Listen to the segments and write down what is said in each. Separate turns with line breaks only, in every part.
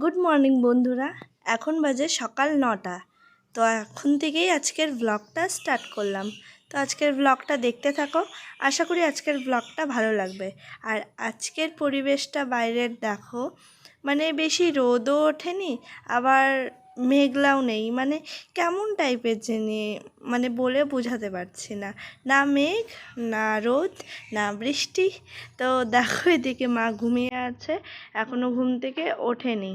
Good morning বন্ধুরা। এখন বাজে সকাল নটা। তো এখন থেকেই আজকের ব্লগটা স্টার্ট করলাম। তো আজকের ব্লগটা দেখতে থাকো। আশা করি আজকের ব্লগটা ভালো লাগবে। আর আজকের পরিবেশটা বাইরের দেখো। মানে বেশি রোদও ওঠেনি, আবার মেঘলাও নেই। মানে কেমন টাইপের যিনি মানে বলে বোঝাতে পারছি না। না মেঘ, না রোদ, না বৃষ্টি। তো দেখো এদিকে মা ঘুমিয়ে আছে। এখনও ঘুম থেকে ওঠেনি।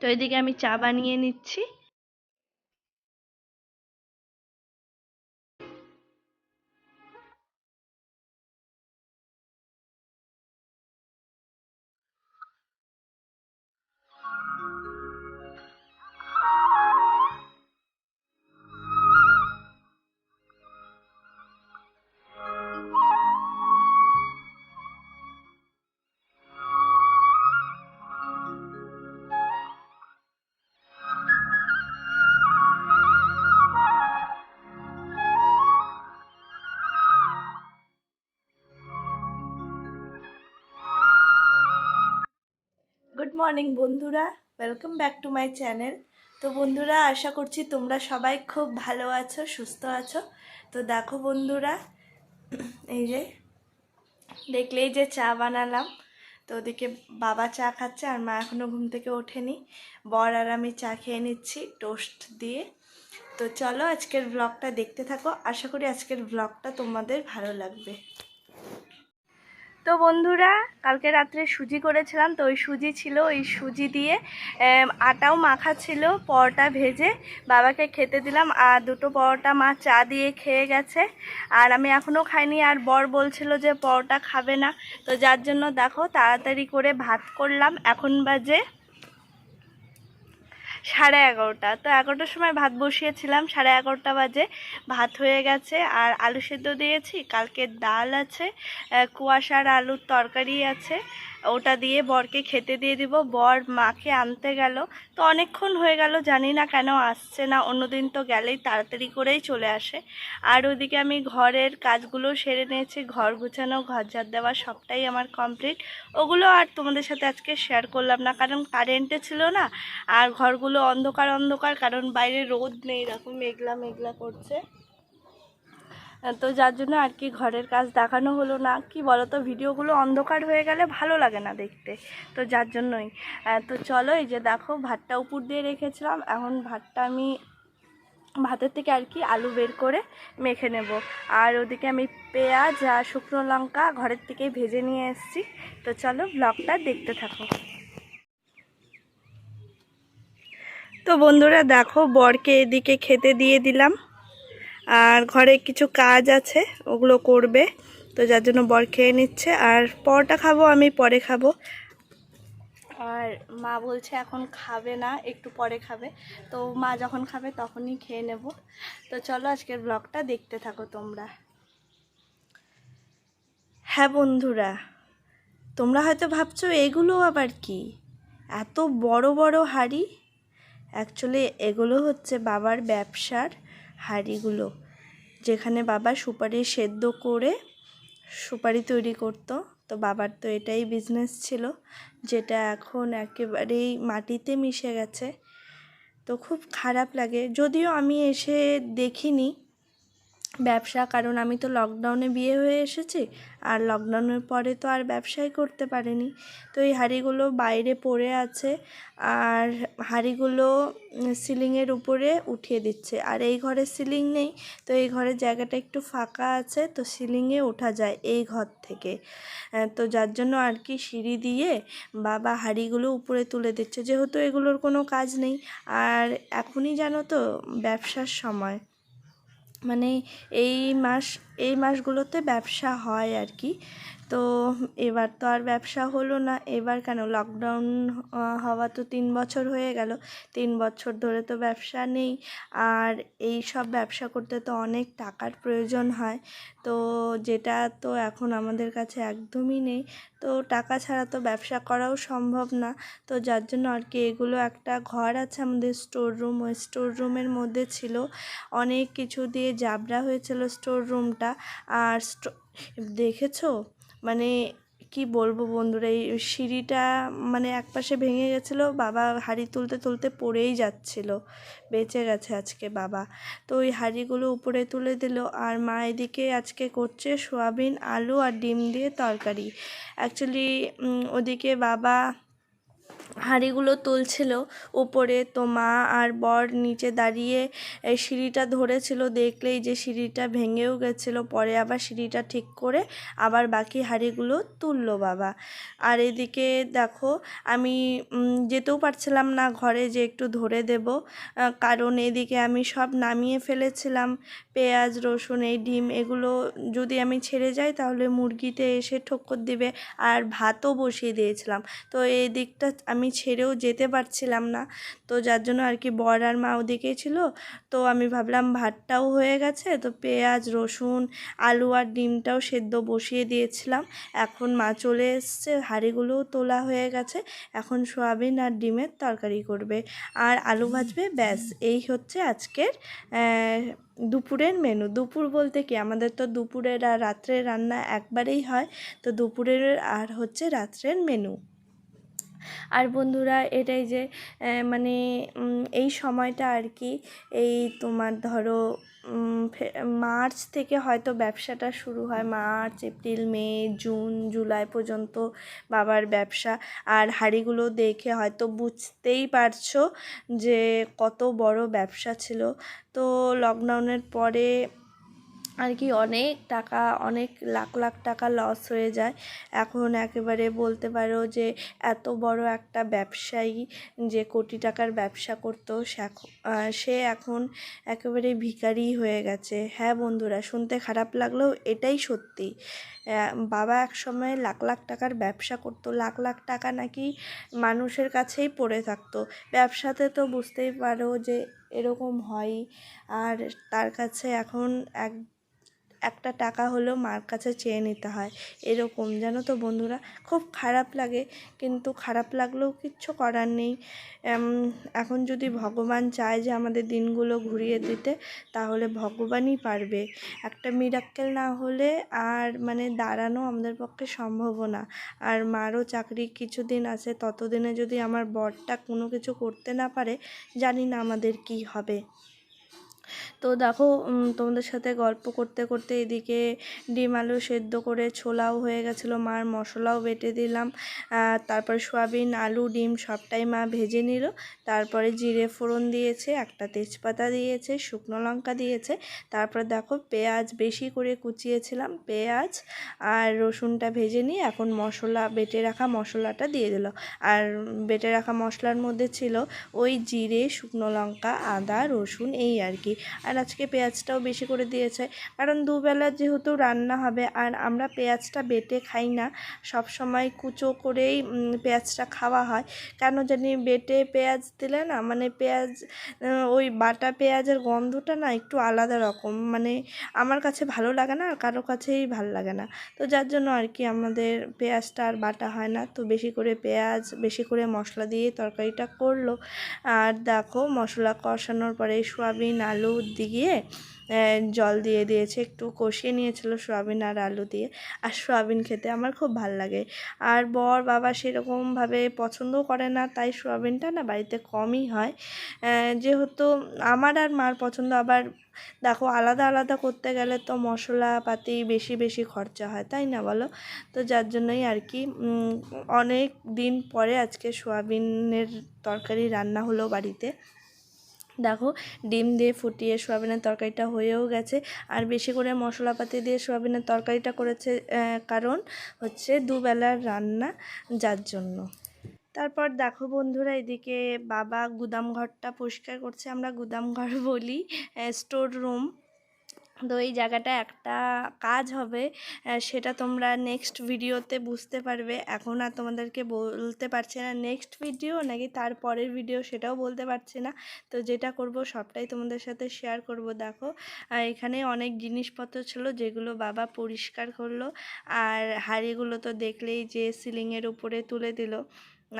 তো এদিকে আমি চা বানিয়ে নিচ্ছি। গুড মর্নিং বন্ধুরা। Welcome back to my channel তো বন্ধুরা, আশা করছি তোমরা সবাই খুব ভালো আছো, সুস্থ আছো। তো দেখো বন্ধুরা, এই যে, দেখলেই যে চা বানালাম। তো ওদিকে বাবা চা খাচ্ছে আর মা এখনও ঘুম থেকে ওঠেনি। বর আর আমি চা খেয়ে নিচ্ছি, টোস্ট দিয়ে। তো চলো আজকের ব্লগটা দেখতে থাকো। আশা করি আজকের ব্লগটা তোমাদের ভালো লাগবে। তো বন্ধুরা, কালকে রাত্রে সুজি করেছিলাম, তো ওই সুজি ছিল, ওই সুজি দিয়ে আটাও মাখা ছিল পরোটা ভেজে বাবাকে খেতে দিলাম, আর দুটো পরোটা মা চা দিয়ে খেয়ে গেছে, আর আমি এখনও খাইনি, আর বর বলছিল যে পরোটা খাবে না, তো যার জন্য দেখো তাড়াতাড়ি করে ভাত করলাম, এখন বাজে সাড়ে এগারোটা। তো এগারোটার সময় ভাত বসিয়েছিলাম, সাড়ে এগারোটা বাজে। ভাত হয়ে গেছে, আর আলু সেদ্ধ দিয়েছি। কালকে ডাল আছে কুয়াশার আলুর তরকারি আছে। ওটা দিয়ে বরকে খেতে দিয়ে দিব। বর মাকে আনতে গেল। তো অনেকক্ষণ হয়ে গেল, জানি না কেন আসছে না। অন্যদিন তো গেলেই তাড়াতাড়ি করেই চলে আসে। আর ওদিকে আমি ঘরের কাজগুলো সেরে নিয়েছি। ঘর গুছানো, ঘর ঝাড় দেওয়া সবটাই আমার কমপ্লিট। ওগুলো আর তোমাদের সাথে আজকে শেয়ার করলাম না, কারণ কারেন্টে ছিল না। আর ঘরগুলো অন্ধকার অন্ধকার, কারণ বাইরে রোদ নেই, এরকম মেঘলা মেঘলা করছে। তো যার জন্য আর কি ঘরের কাজ দেখানো হলো না। কি বলো তো ভিডিওগুলো অন্ধকার হয়ে গেলে ভালো লাগে না দেখতে। তো যার জন্যই। তো চলো এই যে দেখো, ভাতটা উপর দিয়ে রেখেছিলাম। এখন ভাতটা আমি ভাতের থেকে আর কি আলু বের করে মেখে নেব। আর ওদিকে আমি পেঁয়াজ আর শুকনো লঙ্কা ঘরের থেকেই ভেজে নিয়ে এসেছি। তো চলো ব্লগটা দেখতে থাকো। তো বন্ধুরা দেখো, বরকে এদিকে খেতে দিয়ে দিলাম। আর ঘরে কিছু কাজ আছে ওগুলো করবে। তো যার জন্য বর খেয়ে নিচ্ছে। আর পরোটা খাব আমি পরে খাব। আর মা বলছে এখন খাবে না একটু পরে খাবে। তো মা যখন খাবে তখনই খেয়ে নেব। তো চলো আজকের ব্লগটা দেখতে থাকো তোমরা। হ্যাঁ বন্ধুরা তোমরা হয়তো ভাবছ এগুলো আবার কি? এত বড় বড় হাড়ি? অ্যাকচুয়ালি এগুলো হচ্ছে বাবার ব্যবসার হাঁড়িগুলো, যেখানে বাবা সুপারি সেদ্ধ করে সুপারি তৈরি করত। তো বাবার তো এটাই বিজনেস ছিল, যেটা এখন একেবারেই মাটিতে মিশে গেছে। তো খুব খারাপ লাগে। যদিও আমি এসে দেখিনি ব্যবসা, কারণ আমি তো লকডাউনে বিয়ে হয়ে এসেছি, আর লকডাউনের পরে তো আর ব্যবসাই করতে পারিনি। তো এই হাঁড়িগুলো বাইরে পড়ে আছে, আর হাঁড়িগুলো সিলিংয়ের উপরে উঠিয়ে দিচ্ছে। আর এই ঘরে সিলিং নেই, তো এই ঘরের জায়গাটা একটু ফাঁকা আছে, তো সিলিংয়ে ওঠা যায় এই ঘর থেকে। তো যার জন্য আর কি সিঁড়ি দিয়ে বাবা হাঁড়িগুলো উপরে তুলে দিচ্ছে, যেহেতু এগুলোর কোনো কাজ নেই। আর এখনই জানো তো, ব্যবসার সময়। মানে এই মাস এই মাসগুলোতে ব্যবসা হয় আর কি। তো এবার তো আর ব্যবসা হলো না। এবার কেন? লকডাউন হওয়া তো তিন বছর হয়ে গেল। তিন বছর ধরে তো ব্যবসা নেই। আর এই সব ব্যবসা করতে তো অনেক টাকার প্রয়োজন হয়। তো যেটা তো এখন আমাদের কাছে একদমই নেই। তো টাকা ছাড়া তো ব্যবসা করাও সম্ভব না। তো যার জন্য আর কি এগুলো একটা ঘর আছে আমাদের স্টোর রুম ওই স্টোর রুমের মধ্যে ছিল। অনেক কিছু দিয়ে জাবরা হয়েছিল স্টোর রুমটা আর দেখেছ? মানে কি বলব বন্ধুরা, এই সিঁড়িটা মানে একপাশে ভেঙে গেছিল, বাবা হাড়ি তুলতে তুলতে পড়েই যাচ্ছিল, বেঁচে গেছে আজকে বাবা। তো ওই হাড়িগুলো উপরে তুলে দিল, আর মা এদিকে আজকে করছে সোয়াবিন, আলু আর ডিম দিয়ে তরকারি। অ্যাকচুয়ালি ওদিকে বাবা হাঁড়িগুলো তুলছিল, উপরে তো মা আর বর নিচে দাঁড়িয়ে এই সিঁড়িটা ধরেছিল, দেখলেই যে সিঁড়িটা ভেঙেও গেছিল, পরে আবার সিঁড়িটা ঠিক করে আবার বাকি হাঁড়িগুলো তুললো বাবা। আর এদিকে দেখো, আমি যেতেও পারছিলাম না ঘরে যে একটু ধরে দেব কারণ এদিকে আমি সব নামিয়ে ফেলেছিলাম, পেঁয়াজ, রসুন, এই ডিম, এগুলো যদি আমি ছেড়ে যাই তাহলে মুরগিতে এসে ঠক্কর দিবে, আর ভাতও বসিয়ে দিয়েছিলাম। তো এই দিকটা আমি ছেড়েও যেতে পারছিলাম না। তো যার জন্য আর কি বর আর মা ওদিকেই ছিল। তো আমি ভাবলাম ভাতটাও হয়ে গেছে। তো পেঁয়াজ, রসুন, আলু আর ডিমটাও সেদ্ধ বসিয়ে দিয়েছিলাম। এখন মা চলে এসছে। হাঁড়িগুলোও তোলা হয়ে গেছে। এখন সোয়াবিন আর ডিমের তরকারি করবে। আর আলু ভাজবে, ব্যাস। এই হচ্ছে আজকের দুপুরের মেনু দুপুর বলতে কি? আমাদের তো দুপুরের আর রাত্রের রান্না একবারেই হয়। তো দুপুরের আর হচ্ছে রাত্রের মেনু আর বন্ধুরা এটাই যে মানে এই সময়টা আর কি, এই তোমার ধরো মার্চ থেকে হয়তো ব্যবসাটা শুরু হয়, March, April, May, June, July পর্যন্ত বাবার ব্যবসা। আর হাঁড়িগুলো দেখে হয়তো বুঝতেই পারছ যে কত বড় ব্যবসা ছিল। তো লকডাউনের পরে আর কি অনেক টাকা, অনেক লাখ লাখ টাকা লস হয়ে যায়। এখন একেবারে বলতে পারো যে এত বড় একটা ব্যবসায়ী যে কোটি টাকার ব্যবসা করতো সে এখন একেবারে ভিখারি হয়ে গেছে। হ্যাঁ বন্ধুরা, শুনতে খারাপ লাগলেও এটাই সত্যি। বাবা এক সময় লাখ লাখ টাকার ব্যবসা করতো, লাখ লাখ টাকা নাকি মানুষের কাছেই পড়ে থাকতো। ব্যবসাতে তো বুঝতেই পারো যে এরকম হয়। আর তার কাছে এখন এক একটা টাকা হলেও মার কাছে চেয়ে নিতে হয়। এরকম, জানো তো বন্ধুরা? খুব খারাপ লাগে, কিন্তু খারাপ লাগলেও কিচ্ছু করার নেই। এখন যদি ভগবান চায় যে আমাদের দিনগুলো ঘুরিয়ে দিতে, তাহলে ভগবানই পারবে। একটা মিরাক্কেল না হলে আর মানে দাঁড়ানো আমাদের পক্ষে সম্ভবও না। আর মারও চাকরি কিছুদিন আছে, ততদিনে যদি আমার বরটা কোনো কিছু করতে না পারে, জানি না আমাদের কি হবে। তো দেখো তোমাদের সাথে গল্প করতে করতে এদিকে ডিম আলু সেদ্ধ করে ছোলাও হয়ে গেছিল, মার মশলাও বেটে দিলাম। তারপর সয়াবিন, আলু, ডিম সবটাই মা ভেজে নিল। তারপরে জিরে ফোড়ন দিয়েছে, একটা তেজপাতা দিয়েছে, শুকনো লঙ্কা দিয়েছে। তারপর দেখো পেঁয়াজ বেশি করে কুচিয়েছিলাম, পেঁয়াজ আর রসুনটা ভেজে নিয়ে এখন মশলা, বেটে রাখা মশলাটা দিয়ে দিল। আর বেটে রাখা মশলার মধ্যে ছিল ওই জিরে, শুকনো লঙ্কা, আদা, রসুন, এই আর কি। আর আজকে পেঁয়াজটাও বেশি করে দিয়েছে। কারণ দুবেলা যেহেতু রান্না হবে আর আমরা পেঁয়াজটা বেটে খাই না সব সময় কুচো করেই পেঁয়াজটা খাওয়া হয়। কেন জানি বেটে পেঁয়াজ দিলে না মানে পেঁয়াজ ওই বাটা পেঁয়াজের গন্ধটা না একটু আলাদা রকম। মানে আমার কাছে ভালো লাগে না, আর কারও কাছেই ভালো লাগে না। তো যার জন্য আর কি আমাদের পেঁয়াজটা আর বাটা হয় না। তো বেশি করে পেঁয়াজ, বেশি করে মশলা দিয়ে তরকারিটা করল। আর দেখো মশলা কষানোর পরে সোয়াবিন, আলু দিয়ে আহ, জল দিয়ে দিয়েছে একটু কষিয়ে নিয়েছিল সোয়াবিন আর আলু দিয়ে। আর সোয়াবিন খেতে আমার খুব ভালো লাগে। আর বর বাবা সেরকমভাবে পছন্দও করে না তাই সোয়াবিনটা না বাড়িতে কমই হয়। যেহেতু আমার আর মার পছন্দ আবার দেখো আলাদা আলাদা করতে গেলে তো মশলাপাতি বেশি বেশি খরচা হয় তাই না বলো? তো যার জন্যই আর কি অনেক দিন পরে আজকে সোয়াবিনের তরকারি রান্না হলো বাড়িতে। দেখো, ডিম দিয়ে ফুটিয়ে সোয়াবিনের তরকারিটা হয়েও গেছে। আর বেশি করে মশলাপাতি দিয়ে সোয়াবিনের তরকারিটা করেছে কারণ হচ্ছে দুবেলার রান্না যার জন্য। তারপর দেখো বন্ধুরা, এদিকে বাবা গুদাম ঘরটা পরিষ্কার করছে। আমরা গুদাম ঘর বলি স্টোর রুম তো এই জায়গাটা একটা কাজ হবে সেটা তোমরা নেক্সট ভিডিওতে বুঝতে পারবে। এখন আর তোমাদেরকে বলতে পারছি না নেক্সট ভিডিও নাকি তার পরের ভিডিও সেটাও বলতে পারছি না। তো যেটা করব, সবটাই তোমাদের সাথে শেয়ার করব, দেখো। এখানে অনেক জিনিসপত্র ছিল যেগুলো বাবা পরিষ্কার করল। আর হাঁড়িগুলো তো দেখলেই যে সিলিংয়ের উপরে তুলে দিল।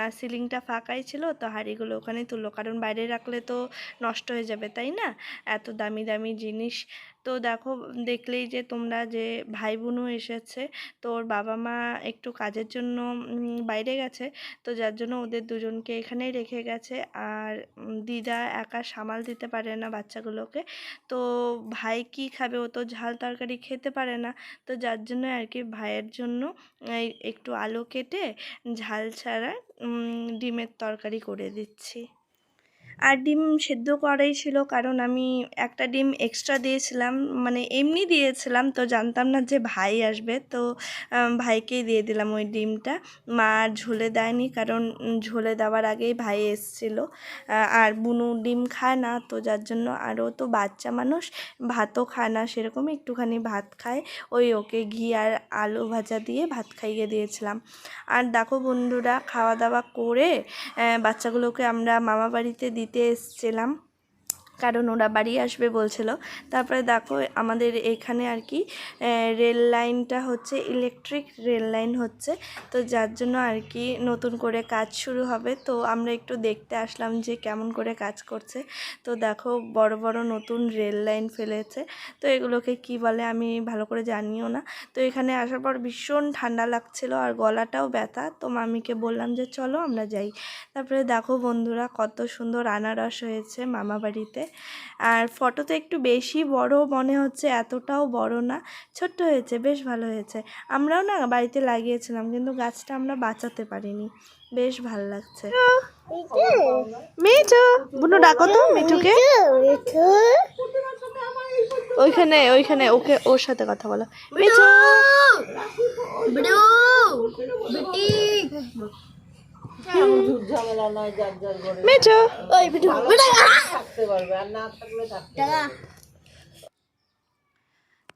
আর সিলিংটা ফাঁকাই ছিল, তো হাঁড়িগুলো ওখানে তুললো। কারণ বাইরে রাখলে তো নষ্ট হয়ে যাবে, তাই না? এত দামি দামি জিনিস। তো দেখো দেখলেই যে তোমরা যে ভাই বোনও এসেছে, তো ওর বাবা মা একটু কাজের জন্য বাইরে গেছে, তো যার জন্য ওদের দুজনকে এখানেই রেখে গেছে। আর দিদা একা সামাল দিতে পারে না বাচ্চাগুলোকে। তো ভাই কি খাবে? ও তো ঝাল তরকারি খেতে পারে না। তো যার জন্য আর কি ভাইয়ের জন্য একটু আলু কেটে ঝাল ছাড়া ডিমের তরকারি করে দিচ্ছি। আর ডিম সেদ্ধ করাই ছিল, কারণ আমি একটা ডিম এক্সট্রা দিয়েছিলাম মানে এমনি দিয়েছিলাম, তো জানতাম না যে ভাই আসবে, তো ভাইকেই দিয়ে দিলাম ওই ডিমটা। মা আর ঝোলে দেয়নি, কারণ ঝোলে দেওয়ার আগেই ভাই এসেছিল। আর বুনু ডিম খায় না, তো যার জন্য আরও তো বাচ্চা মানুষ, ভাতও খায় না সেরকম একটুখানি ভাত খায়। ওই ওকে ঘি আর আলু ভাজা দিয়ে ভাত খাইয়ে দিয়েছিলাম। আর দেখো বন্ধুরা, খাওয়া দাওয়া করে বাচ্চাগুলোকে আমরা মামা বাড়িতে দিতে এসছিলাম। কারণ ওরা বাড়ি আসবে বলছিল। তারপরে দেখো আমাদের এখানে আর কি রেল লাইনটা হচ্ছে ইলেকট্রিক রেল লাইন হচ্ছে। তো যার জন্য আর কি নতুন করে কাজ শুরু হবে। তো আমরা একটু দেখতে আসলাম যে কেমন করে কাজ করছে। তো দেখো বড় বড় নতুন রেল লাইন ফেলেছে। তো এগুলোকে কি বলে আমি ভালো করে জানিও না। তো এখানে আসার পর ভীষণ ঠান্ডা লাগছিল আর গলাটাও ব্যথা। তো মামিকে বললাম যে চলো আমরা যাই। তারপরে দেখো বন্ধুরা কত সুন্দর আনারস হয়েছে মামা বাড়িতে আর ফটো তো একটু বেশি বড় মনে হচ্ছে এতটাও বড় না ছোট্ট হয়েছে বেশ ভালো হয়েছে। আমরাও না বাড়িতে লাগিয়েছিলাম কিন্তু গাছটা আমরা বাঁচাতে পারিনি বেশ ভালো লাগছে। মিঠু বুনু ডাকো তো মিঠুকে। ওইখানে ওইখানে ওকে ওর সাথে কথা বলো। মিঠু!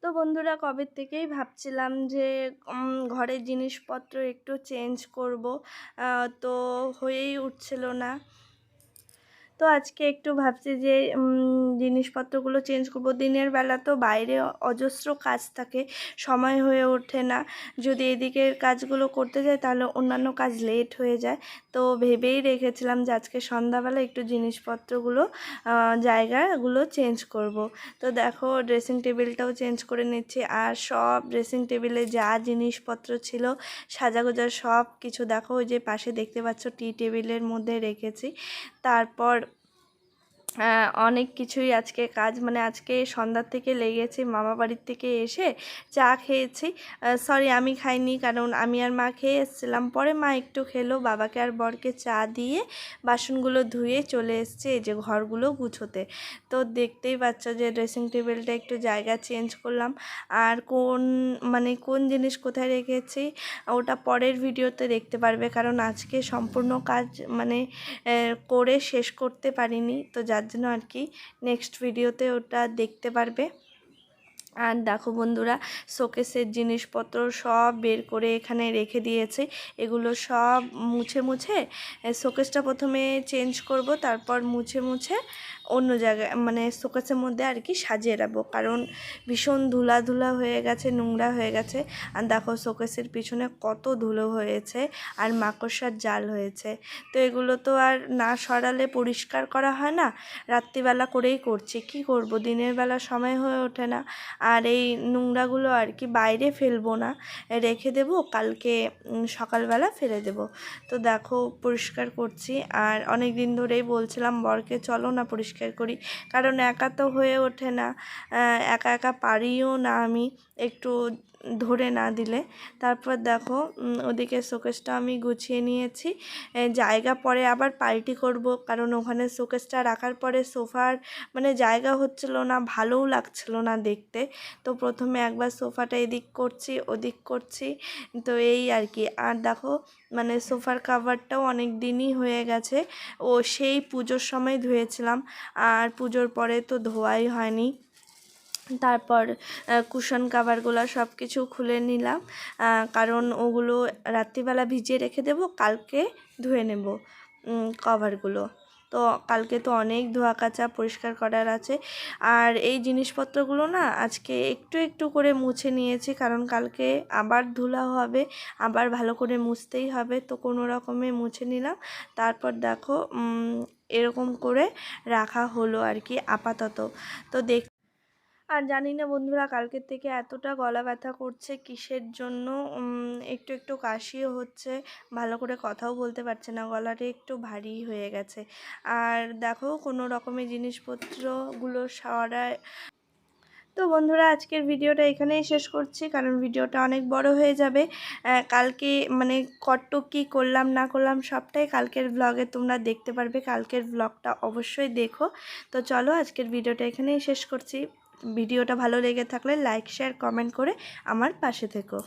তো বন্ধুরা কবে থেকেই ভাবছিলাম যে ঘরের জিনিসপত্র একটু চেঞ্জ করব। তো হয়েই উঠছিল না। তো আজকে একটু ভাবছি যে জিনিসপত্রগুলো চেঞ্জ করব। দিনের বেলা তো বাইরে অজস্র কাজ থাকে, সময় হয়ে ওঠে না। যদি এদিকের কাজগুলো করতে যাই তাহলে অন্যান্য কাজ লেট হয়ে যায়। তো ভেবেই রেখেছিলাম যে আজকে সন্ধ্যাবেলা একটু জিনিসপত্রগুলো জায়গাগুলো চেঞ্জ করব। তো দেখো, ড্রেসিং টেবিলটাও চেঞ্জ করে নিচ্ছি। আর সব ড্রেসিং টেবিলে যা জিনিসপত্র ছিল সাজাগোজা সব কিছু দেখো, ওই যে পাশে দেখতে পাচ্ছ টি টেবিলের মধ্যে রেখেছি। তারপর অনেক কিছুই আজকে কাজ মানে আজকে সন্ধ্যার থেকে লেগেছি, মামা বাড়ির থেকে এসে চা খেয়েছি। সরি আমি খাইনি, কারণ আমি আর মা খেয়ে এসেছিলাম। পরে মা একটু খেলো, বাবাকে আর বরকে চা দিয়ে বাসনগুলো ধুয়ে চলে এসছে, এই যে ঘরগুলো গুছোতে। তো দেখতেই পাচ্ছ যে ড্রেসিং টেবিলটা একটু জায়গা চেঞ্জ করলাম। আর কোন মানে কোন জিনিস কোথায় রেখেছি, ওটা পরের ভিডিওতে দেখতে পারবে, কারণ আজকে সম্পূর্ণ কাজ মানে করে শেষ করতে পারিনি। তো যার জন্য আর কি নেক্সট ভিডিওতে ওটা দেখতে পারবে। আর দেখো বন্ধুরা, শোকেসের জিনিসপত্র সব বের করে এখানে রেখে দিয়েছে। এগুলো সব মুছে মুছে, শোকেসটা প্রথমে চেঞ্জ করব, তারপর মুছে মুছে অন্য জায়গায় মানে শোকেসের মধ্যে আর কি সাজিয়ে রাখব। কারণ ভীষণ ধুলা ধুলা হয়ে গেছে, নোংরা হয়ে গেছে। আর দেখো শোকেসের পিছনে কত ধুলো হয়েছে আর মাকড়সার জাল হয়েছে। তো এগুলো তো আর না সরালে পরিষ্কার করা হয় না, রাত্রিবেলা করেই করছি। কি করব? দিনের বেলা সময় হয়ে ওঠে না। আর এই নোংরাগুলো আর কি বাইরে ফেলব না, রেখে দেবো, কালকে সকালবেলা ফেলে দেব। তো দেখো পরিষ্কার করছি। আর অনেক দিন ধরেই বলছিলাম, বরকে চলো না পরিষ্কার করি। কারণ একা তো হয়ে ওঠে না। একা একা পারিও না আমি। একটু ধরে না দিলে। তারপর দেখো ওদিকে শোকেসটা আমি গুছিয়ে নিয়েছি। জায়গা পরে আবার পাল্টি করব, কারণ ওখানে শোকেসটা রাখার পরে সোফার মানে জায়গা হচ্ছিল না, ভালোও লাগছিল না দেখতে। তো প্রথমে একবার সোফাটা এদিক করছি, ওদিক করছি, তো এই আর কি। আর দেখো মানে সোফার কাভারটাও অনেক দিনই হয়ে গেছে। ও সেই পুজোর সময় ধুয়েছিলাম, আর পুজোর পরে তো ধোয়াই হয়নি। তারপর কুশন কাভারগুলো সব কিছু খুলে নিলাম। কারণ ওগুলো রাত্রিবেলা ভিজিয়ে রেখে দেবো, কালকে ধুয়ে নেব কভারগুলো। তো কালকে তো অনেক ধোয়া কাচা পরিষ্কার করার আছে। আর এই জিনিসপত্রগুলো না আজকে একটু একটু করে মুছে নিয়েছি, কারণ কালকে আবার ধুলা হবে, আবার ভালো করে মুছতেই হবে, তো কোনো রকমে মুছে নিলাম। তারপর দেখো এরকম করে রাখা হলো আর কি আপাতত। তো দেখ আর জানি না বন্ধুরা কালকের থেকে এতটা গলা ব্যথা করছে কিসের জন্য? একটু একটু কাশিও হচ্ছে। ভালো করে কথাও বলতে পারছে না। গলাটা একটু ভারী হয়ে গেছে। আর দেখো, কোনো রকমের জিনিসপত্রগুলো সরায় তো বন্ধুরা, আজকের ভিডিওটা এখানেই শেষ করছি, কারণ ভিডিওটা অনেক বড় হয়ে যাবে। কালকে মানে কত কী করলাম, না করলাম সবটাই কালকের ব্লগে তোমরা দেখতে পারবে। কালকের ব্লগটা অবশ্যই দেখো। তো চলো, আজকের ভিডিওটা এখানেই শেষ করছি। ভিডিওটা ভালো লেগে থাকলে লাইক শেয়ার কমেন্ট করে আমার পাশে থেকো।